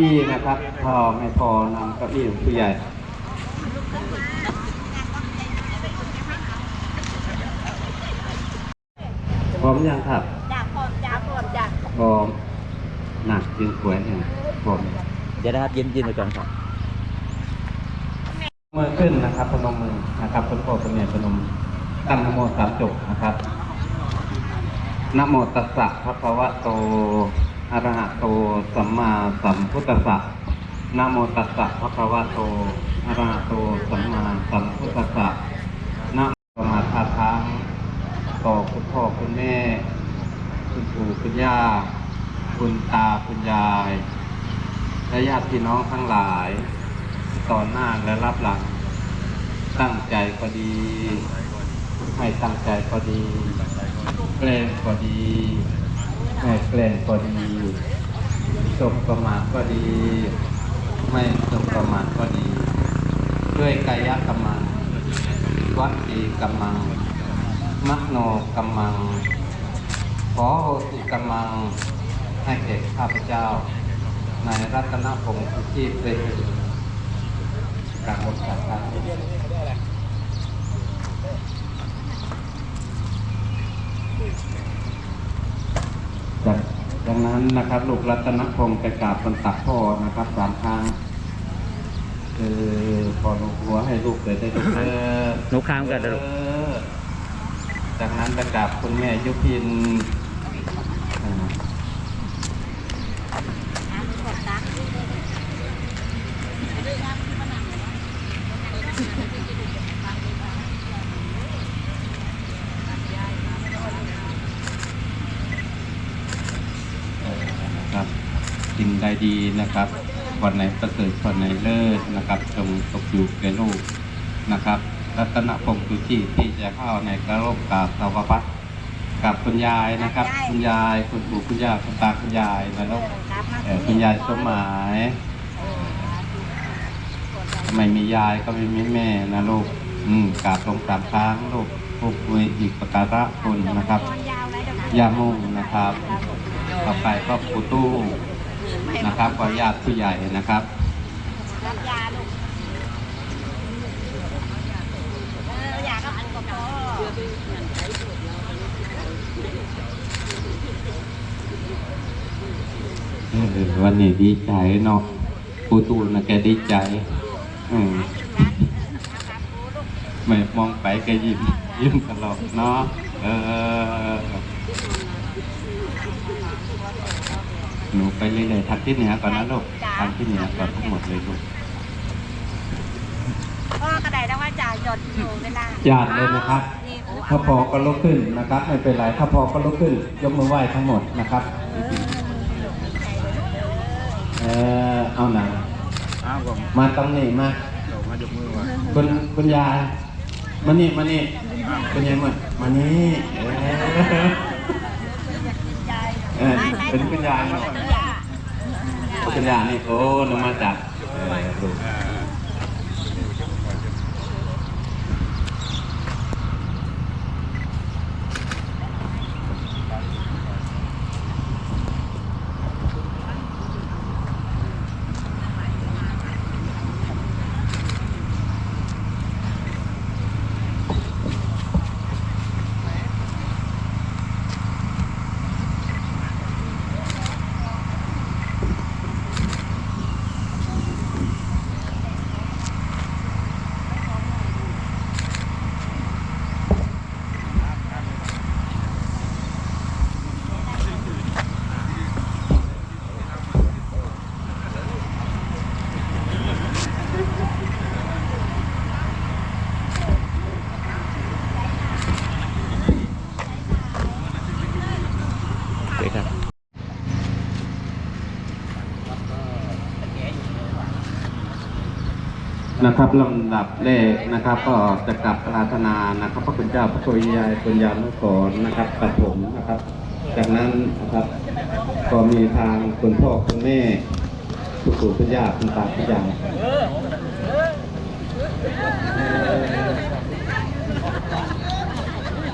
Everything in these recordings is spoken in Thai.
อเก้าอี้นะครับพอไม่พอนำเก้าอี้ของผู้ใหญ่พร้อมยังครับจากพร้อมจากพร้อมจากพร้อมหนักจึงสวยเห็นพร้อมเดี๋ยวนะครับยืนยืนไปก่อนครับมือขึ้นนะครับพนมมือนะครับพนโพพนเนพนมตั้งนโมสามจบนะครับนะโมตัสสะพระภะวะโต อะระหะโตสัมมาสัมพุทธัสสะนะโมตัสสะพระภะวะโตอะระหะโตสัมมาสัมพุทธัสสะนะโมมาทาทางต่อคุณพ่อคุณแม่ คุณปู่คุณย่า คุณตาคุณยายและญาติพี่น้องทั้งหลายต่อหน้าและรับหลัง ตั้งใจก็ดีไม่ตั้งใจก็ดีแกล้งก็ดี ไม่แกล้งก็ดีสบประมาทก็ดี ไม่สบประมาทก็ดี ด้วยกายกรรมังวัจีกรรมังมโนกรรมัง ขอโหสิกรรมังให้แก่ข้าพเจ้า ในรัตนพงศ์ที่เป็นการบริการครั้งนี้จา ดังนั้นนะครับลูกรัตนพงศ์ไปกราบคนตักพ่อนะครับสามครั้งคือพอลูกหัวให้ลูกเลยได้ดูเออหนูข้ามกันเดี๋ยจากนั้นไปกราบคุณแม่ยุพินอ่า นะครับสิ่งใดดีนะครับ วันไหนประเสริฐวันไหนเลิศนะครับจงตกอยู่แก่ลูกนะครับ รัตนพงศ์สุที่ที่จะเข้าในกระโลกกาสาวพัฒน์กับคุณยายนะครับ คุณยายคุณปู่คุณย่าคุณตาคุณยายนะลูกเอ่อคุณยายสมหมายไม่มียายก็ไม่มีแม่นะลูกอืมกราบลงสามครั้งลูกพูดคุยอีกประการะคุณนะครับยาวเลยเดี๋ยวนะย่ามุ่งนะครับ ต่อไปก็ปูตู้ นะครับก็ญาตผู้ใหญ่นะครับรับยาลูกเออยาก็อันก็พอวันนี้ดีใจเนาะปูตูนะแกดีใจอืมไม่มองไปแกยิ้มยิ้มตลอดเนาะเออ หนูไปเรื่อยๆทักที่เหนือก่อนนะลูกทักที่เหนือก่อนทั้งหมดเลยลูกพ่อกระไดได้ว่าจ่าหยดอยู่เวลาญาติเลยนะครับ ถ้าพอก็ลุกขึ้นนะครับ ไม่เป็นไร ถ้าพอก็ลุกขึ้น ยกมือไหว้ทั้งหมดนะครับ เออเอาหนังอ้าวผมมาตำหนิมามายกมือมาคุณคุณยายมานี่มานี่คุณยายมามานี่เออ เออเป็นคุณยายเนาะคุณยายนี่โอ้นมาจากเออ นะครับลำดับแรกนะครับ ก็จะกลับปรารถนานะครับพระคุณเจ้าพระคุณยายคุณยานุสรนะครับปฐมนะครับ จากนั้นนะครับก็มีทางคุณพ่อคุณแม่คุณปู่คุณย่าคุณตาคุณยาย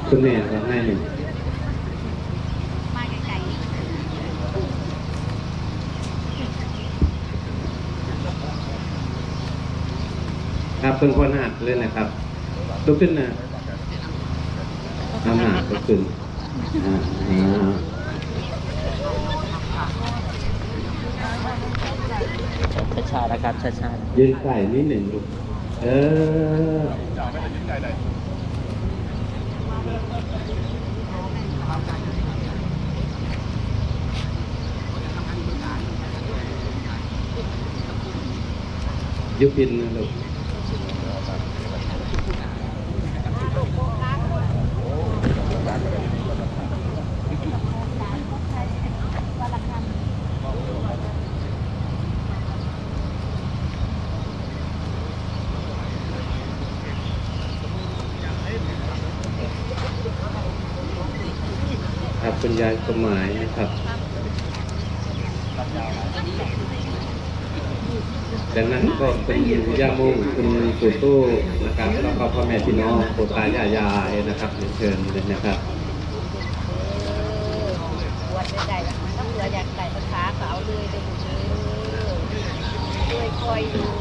คุณแม่ก็ให้หนึ่ง มาไกล ครับเป็นคนหักเลยนะครับลุกขึ้นนะน้ำหนักลุกขึ้นอ่าช้าๆนะครับช้ายืนใส่นิดหนึ่งลูกเออยุบพินนะลูก ครับคุณยายสมหมายนะครับ ดังนั้นก็เป็นย่าโมงคุณปู่ตู้นะครับ แล้วก็พ่อแม่พี่น้องปู่ตายายายนะครับเชิญเลยนะครับวัดใดๆมันต้องเหลืออยากใส่ภาษาเอาเลยไปหมดเลยด้วยคอยดู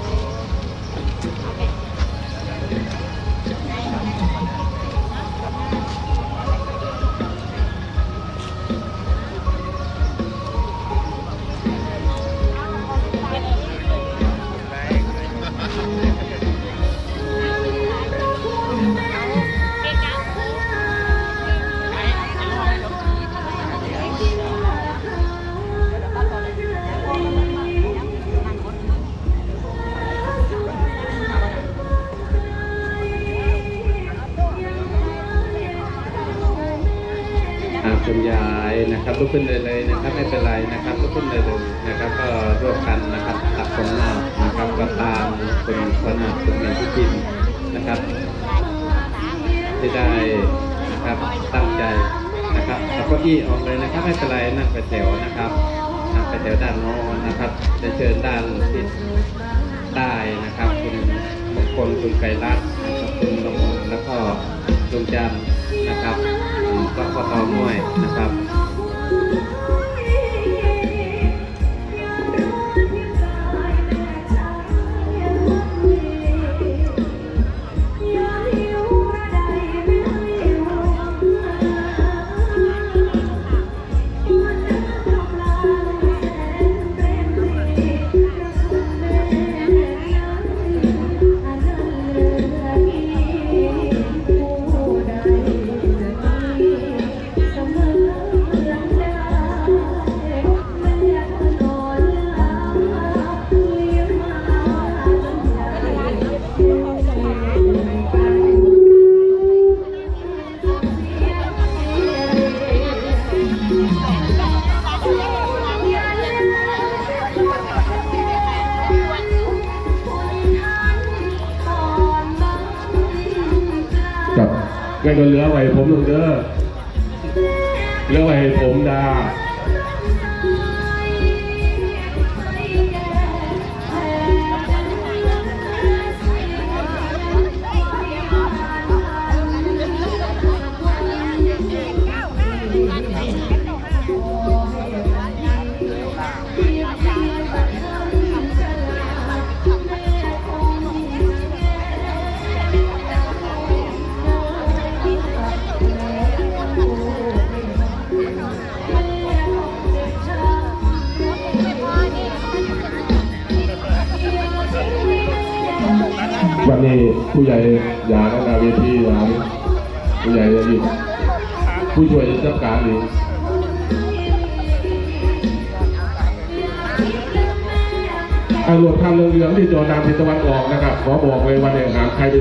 ลุกขึ้นเลยเลยนะครับไม่เป็นไรนะครับลุกขึ้นเลยเลยนะครับ ก็ร่วมกันนะครับตักคนหน้านะครับก็ตามคุณสนาคุณเมธิพินนะครับ ที่ได้นะครับตั้งใจนะครับเอาเก้าอี้ออกเลยนะครับไม่เป็นไรนั่งไปแถวนะครับนั่งไปแถวด้านโน้นนะครับจะเชิญด้านทิศใต้นะครับ คุณมงคลคุณไกรรัตน์นะครับคุณลงแล้วก็ลุงจันทร์นะครับก็ก็ทอม่วยนะครับ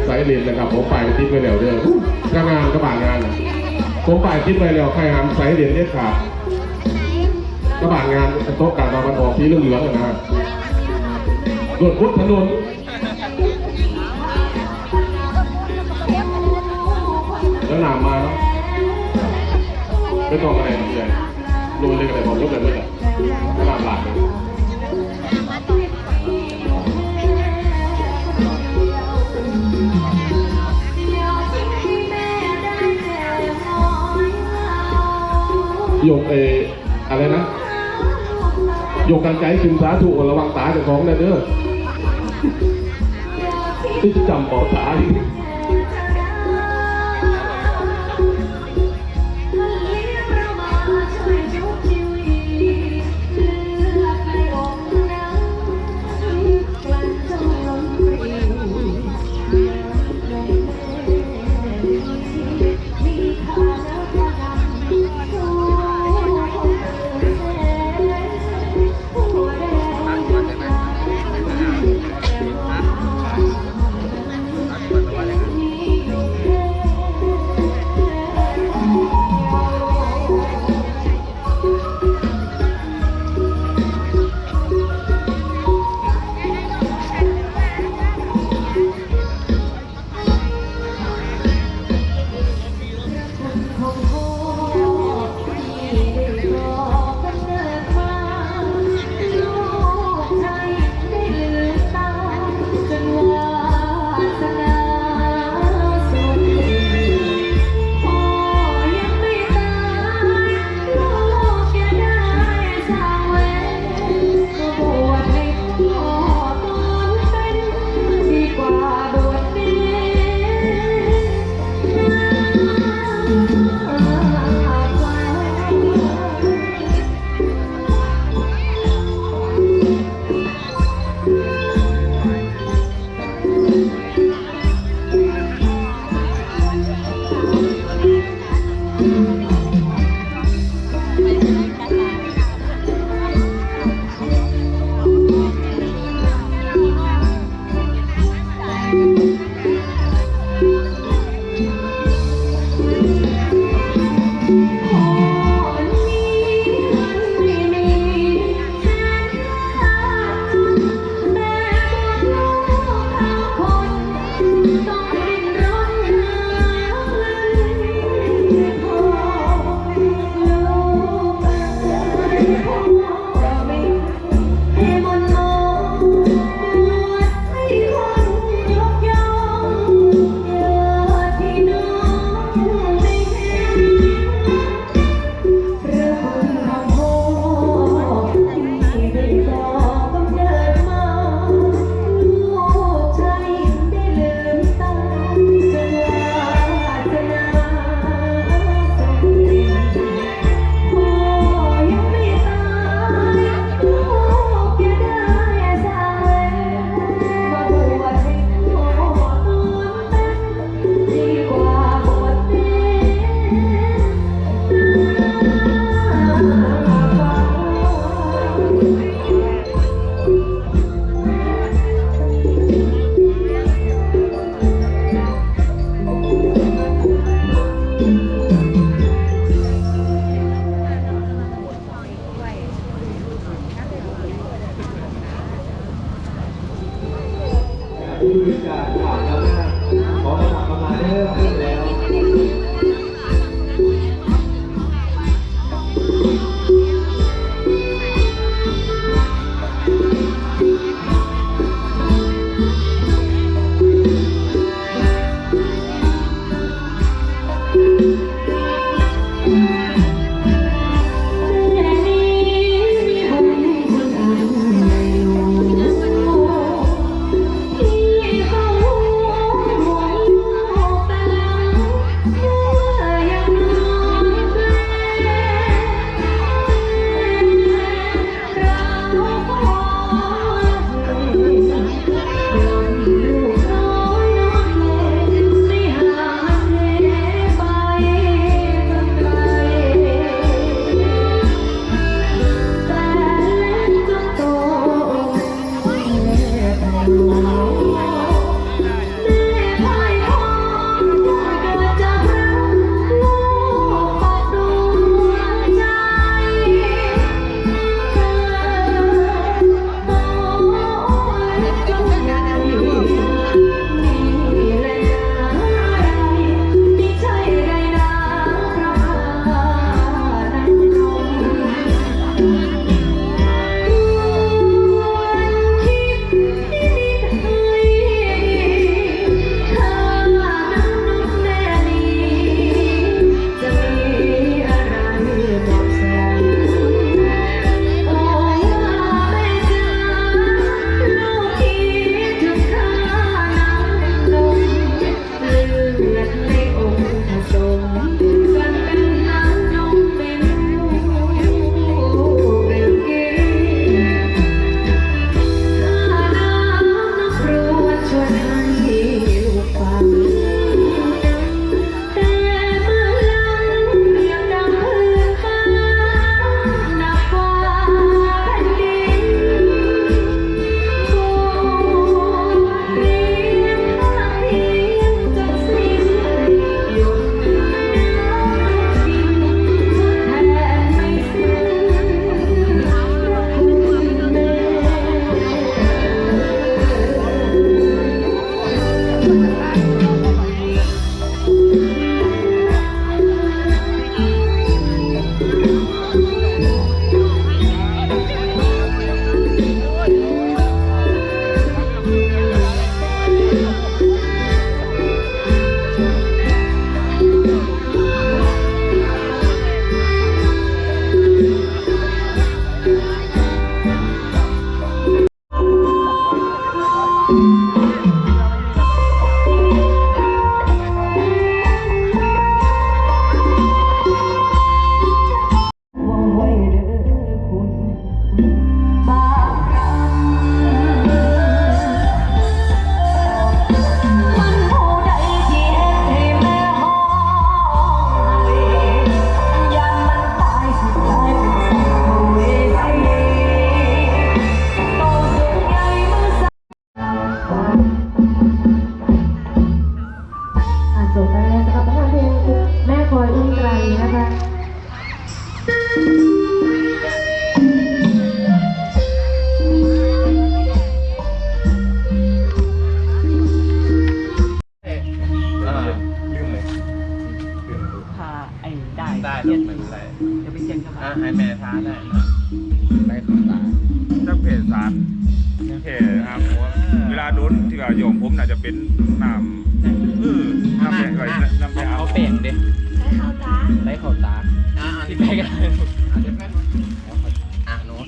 สายเรียนนะครับผมไปทิศไปแล้วเด้อก็งานก็บานงานนะผมไปทิศไปแล้วใครหามสายเรียนเด็ดขาดก็บานงานโต๊ะกางตะวันออกที่เรื่องเหลืองๆนะฮะรถพุทธถนนแล้วหนามมาเนาะไม่ต้องอะไรเลยโดนเลยอะไรบอกยกเลยเลยแหละนามหลากเลย ยกเออะไรนะยกกานใจขึ้นสาถูกระวังตาจะของได้เด้อที่จำเป่าตา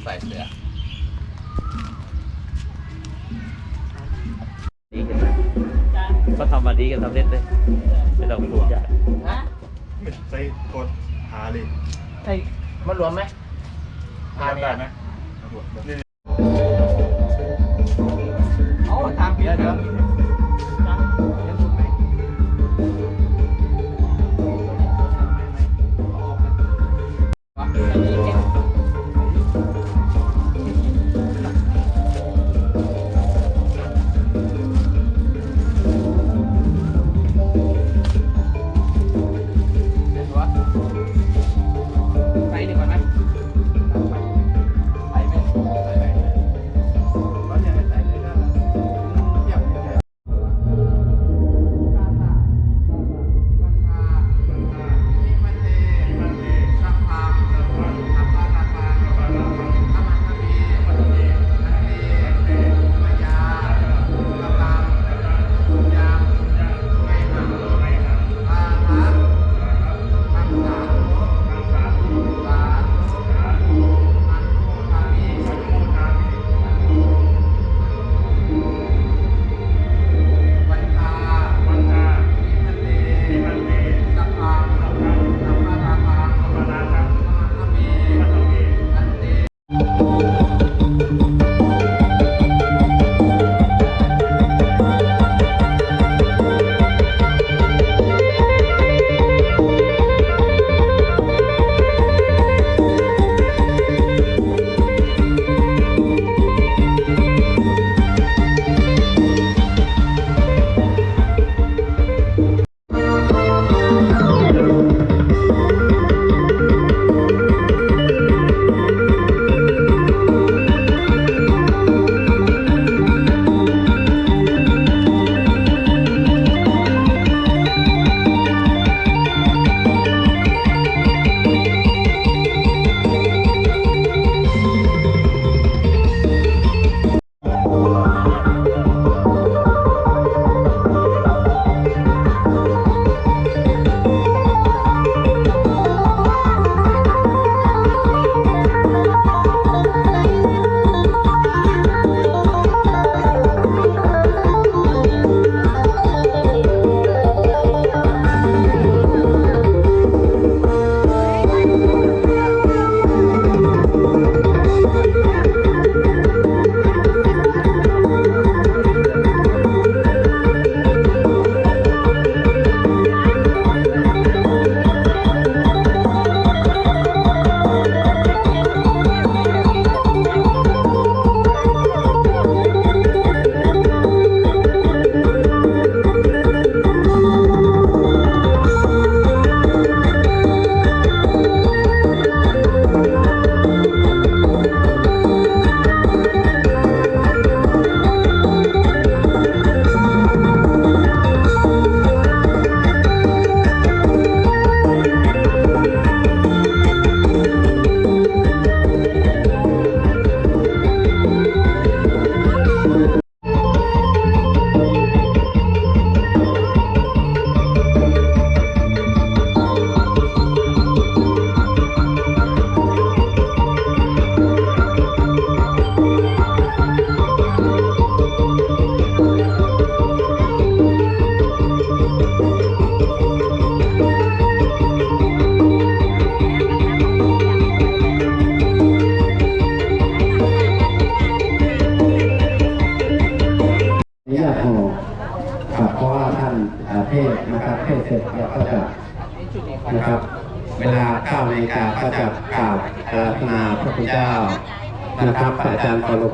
ใส่เสื้อดีกันนะก็ทำมาดีกันสำเร็จเลยไม่ต้องพูดยากใส่กดหาเลยใช่มารวมไหมทำได้ไหมเ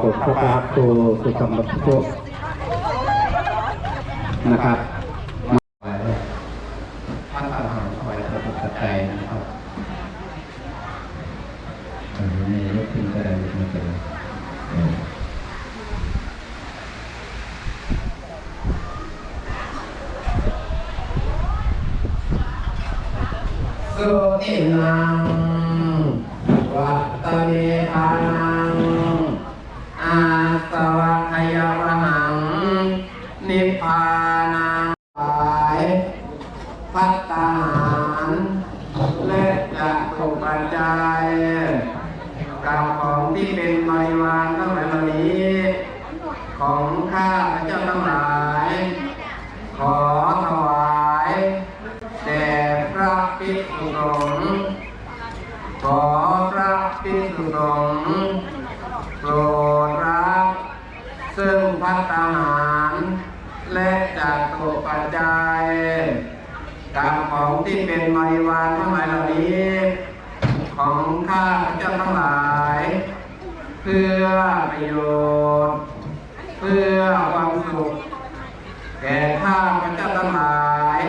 กรกฎพระพระครูสุธรรมพุทธนะครับท่านอาหารถวายพระพุทธใจนะครับเออมียกขึ้นก็ได้ไม่เป็นไรเออสุตินังวัตเนทังอาาลทั้งหลายเหล่านี้ ของข้าพเจ้าทั้งหลาย ขอถวายแด่พระภิกษุสงฆ์ขอพระภิกษุสงฆ์โปรดรับ ซึ่งพัตตาหาร และจัดตุปัจจัย กับของที่เป็นบริวารทั้งหลายเหล่านี้ ของข้าพเจ้าทั้งหลาย เพื่อประโยชน์ เพื่อความสุข แก่ข้าพเจ้าทั้งหลาย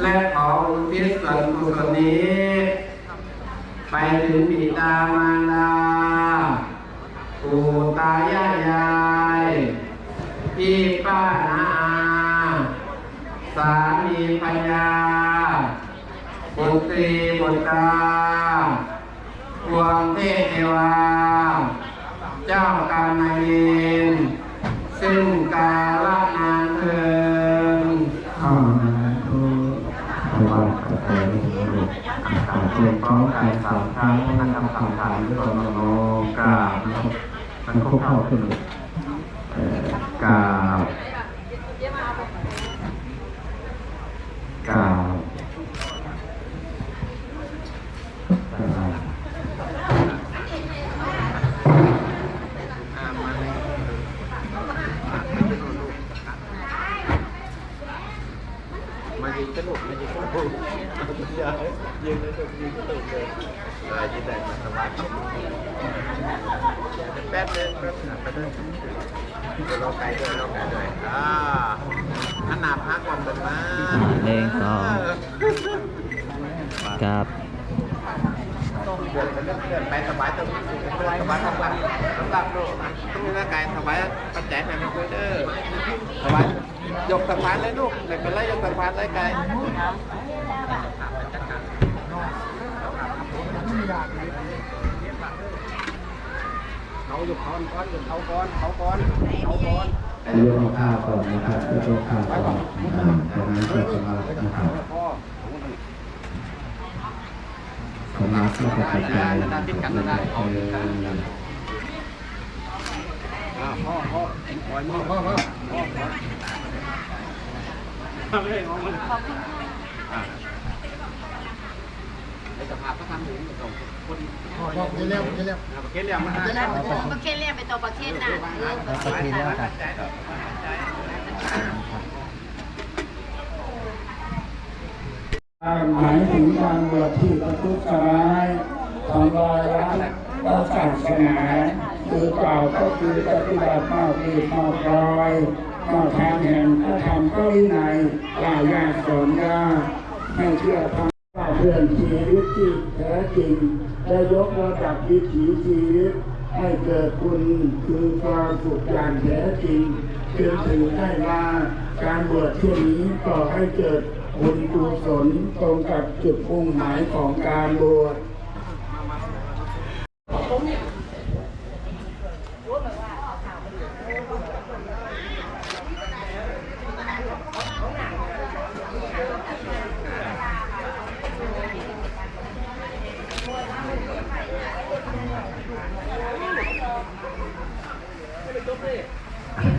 และขออุทิศส่วนกุศลนี้ ไปถึงบิดามารดาปู่ตายายยายพี่ป้านา สามีภรรยาบุตรีบุตราพวงเทพเทวา เจ้าการนายเวรซึ่งกาลนานเทินข้าธุถวายกระแสลูกขอเชิญพร้อมกันสามครั้งนะครับสามครั้งด้วยความโมกราบนะครับมันครบเข้าขึ้นเอ่อกาบกราบกราบ มายืนกระโดดมายืนกระโดดยืนเลยยืนกระโดดเลยอะไรที่ไหนมาสบายแป๊บนึงแป๊บนึงแป๊บนึงเดี๋ยวเราไกลด้วยเราไกลด้วยอ่าขนาดพักความเป็นมา หนึ่งสองครับ เดินไปเรื่อยๆไปสบายตรงนี้สบายสบายสบายสำหรับโลกต้องมีร่างกายสบายปัจจัยให้มันคุยเด้อสบายยกสะพานเลยลูกไม่เป็นไรยกสะพานเลยไกล เขาอยู่เขาก้อนอยู่เขาก้อนเขาก้อนเขาก้อนยกข้าวก่อนนะครับยกข้าวก่อนอ่าตรงนี้ก็จะมานะครับสมาธิก็กระจายนะครับเลยเออพ่อพ่อปล่อยมือพ่อพ่อพ่อพ่อไม่ได้มองมันขอบคุณค่ะ ในสภาพก็ทำถึงสองคนพ่อพ่อเกลียวเกลียวเกลียวมประเคนเรียกไปตัวประเคนน่ะเอประเคนน่ะหมายถึงการบวชที่ประทุษร้ายทำลายล้างพระศาสนาหรือกล่าวก็คือปฏิบัติมากผิดมากรอยมากทางแห่งพระธรรมก็วินัยลายาสอนยาให้เชื่อทาง เรื่องชีวิตที่แท้จริงได้ยกระดับวิถีชีวิต ให้เกิดคุณคือความสุขอย่างแท้จริงจึงถึงได้มาการบวชเช่นนี้ก่อให้เกิดบุญกุศลตรงกับจุดมุ่งหมายของการบวช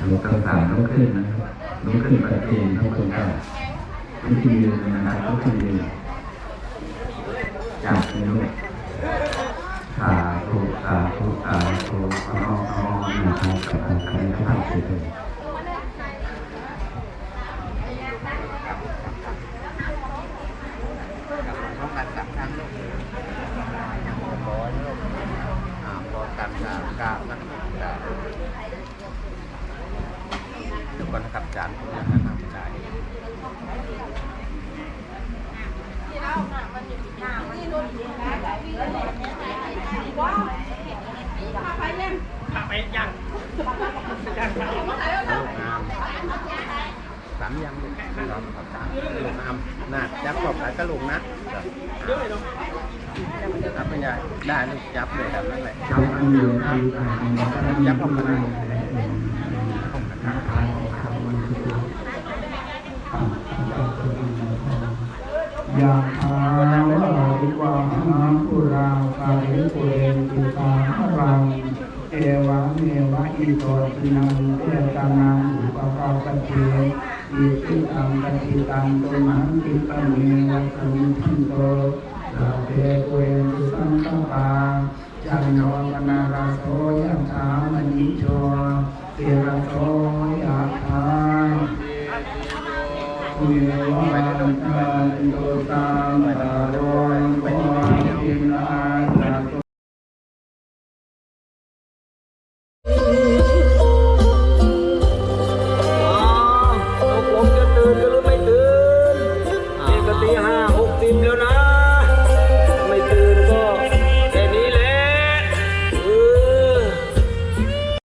ลูกต่างๆต้องขึ้นนะครับต้องขึ้นไปเองทั้งคนก็วิธียืนนะครับต้องขึ้นยืนจากนี้ลูกสา ธุสาธุสาธุขอร้องขอร้องนะครับกับใครที่ทำเสร็จเลยพร้อมกันสามครั้งลูกร้อยลูกอ่าพร้อมกันสามเก้านะเก้าทุกคนนะครับจานผมจะทำใจ สามยังลูกเราขอบตามลูกน้ำน่าจับขอบหลายกระลุงนะจับไม่ได้ได้ลูกจับเลยแบบนั้นแหละ เจ้าอันเดียวที่ทำ จับขอบมา ยาทาวะริวาหาปุราคาริปุเรนติตาหรังเอวะเมวะอิโตตินังเตตานังอุปกาปเทอิติตังปฏิตังตุมังกิปะเมวะสุนทิโตลาเทเวตุสังฆปาจันโนมนาราโสยะถามณิโชติระโสยะถา เมียวะตันตุตามตาโรยโคอินา